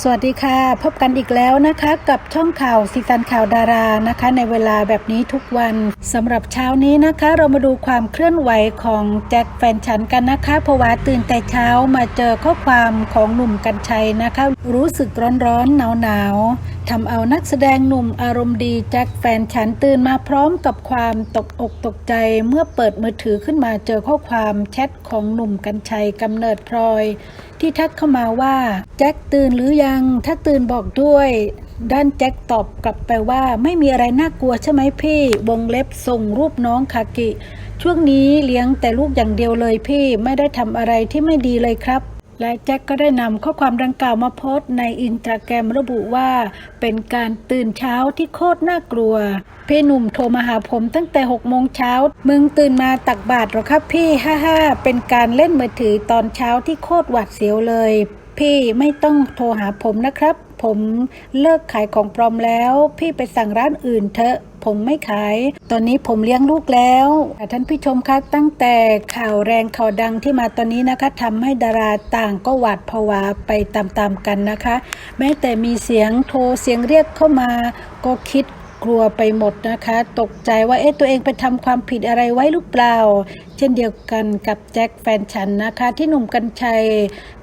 สวัสดีค่ะ พบกันอีกแล้วนะคะ กับช่องข่าวสีสันข่าวดารานะคะ ในเวลาแบบนี้ทุกวันสำหรับเช้านี้นะคะ เรามาดูความเคลื่อนไหวของแจ็คแฟนฉันกันนะคะเพราะว่าตื่นแต่เช้ามาเจอข้อความของหนุ่มกัญชัยนะคะ รู้สึกร้อนๆหนาวๆ ทำเอานักแสดงหนุ่มอารมณ์ดีแจ็คแฟนฉันตื่นมาพร้อมกับความตกอกตกใจเมื่อเปิดมือถือขึ้นมาเจอข้อความแชทของหนุ่มกัญชัยกำเนิดพลอย ที่ทักเข้ามาว่าแจ็คตื่นหรือยัง ถ้าตื่นบอกด้วย ด้านแจ็คตอบกลับไปว่าไม่มีอะไรน่ากลัวใช่ไหมพี่ วงเล็บส่งรูปน้องคากิ ช่วงนี้เลี้ยงแต่ลูกอย่างเดียวเลยพี่ไม่ได้ทำอะไรที่ไม่ดีเลยครับ และแจ็คก็ได้นำข้อความดังกล่าวมาโพสต์ในอินสตาแกรมระบุว่า เป็นการตื่นเช้าที่โคตรน่ากลัว พี่หนุ่มโทรมาหาผมตั้งแต่6โมงเช้า มึงตื่นมาตักบาตรหรอครับพี่ ฮ่าฮ่าเป็นการเล่นมือถือตอนเช้าที่โคตรหวาดเสียวเลย พี่ไม่ต้องโทรหาผมนะครับ ผมเลิกขายของปลอมแล้ว พี่ไปสั่งร้านอื่นเถอะ ผมไม่ขาย ตอนนี้ผมเลี้ยงลูกแล้วแต่ท่านผู้ชมคะตั้งแต่ข่าวแรงข่าวดังที่มาตอนนี้นะคะทำให้ดาราต่างก็หวาดผวาไปตามๆกันนะคะ แม้แต่มีเสียงโทรเสียงเรียกเข้ามาก็คิดกลัวไปหมดนะคะ ตกใจว่าเอ๊ะตัวเองไปทำความผิดอะไรไว้หรือเปล่า ช่นเดียวกันกับแจ็คแฟนฉันนะคะ ที่หนุ่มกัญชัย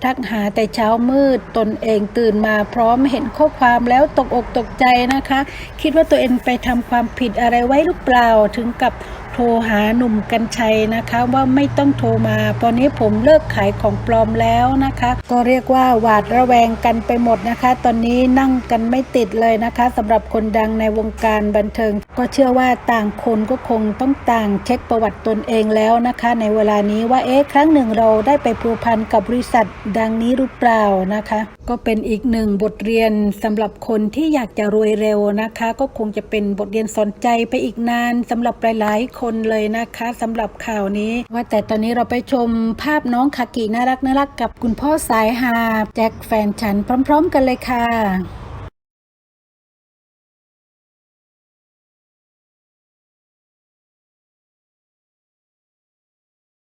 ทักหาแต่เช้ามืดตนเองตื่นมาพร้อมเห็นข้อความแล้วตกอกตกใจนะคะ คิดว่าตัวเองไปทำความผิดอะไรไว้หรือเปล่าถึงกับโทรหาหนุ่มกัญชัยนะคะว่าไม่ต้องโทรมา ตอนนี้ผมเลิกขายของปลอมแล้วนะคะ ก็เรียกว่าหวาดระแวงกันไปหมดนะคะ ตอนนี้นั่งกันไม่ติดเลยนะคะสำหรับคนดังในวงการบันเทิง ก็เชื่อว่าต่างคนก็คงต้องต่างเช็คประวัติตนเองแล้วนะคะ ในเวลานี้ว่าเอ๊ะครั้งหนึ่งเราได้ไปพัวพันกับบริษัทดังนี้หรือเปล่านะคะ ก็เป็นอีกหนึ่งบทเรียนสำหรับคนที่อยากจะรวยเร็วนะคะ ก็คงจะเป็นบทเรียนสอนใจไปอีกนานสำหรับหลายๆคนเลยนะคะสำหรับข่าวนี้ ว่าแต่ตอนนี้เราไปชมภาพน้องคากิน่ารักน่ารักกับคุณพ่อสายฮาแจ็คแฟนฉันพร้อม ๆ กันเลยค่ะ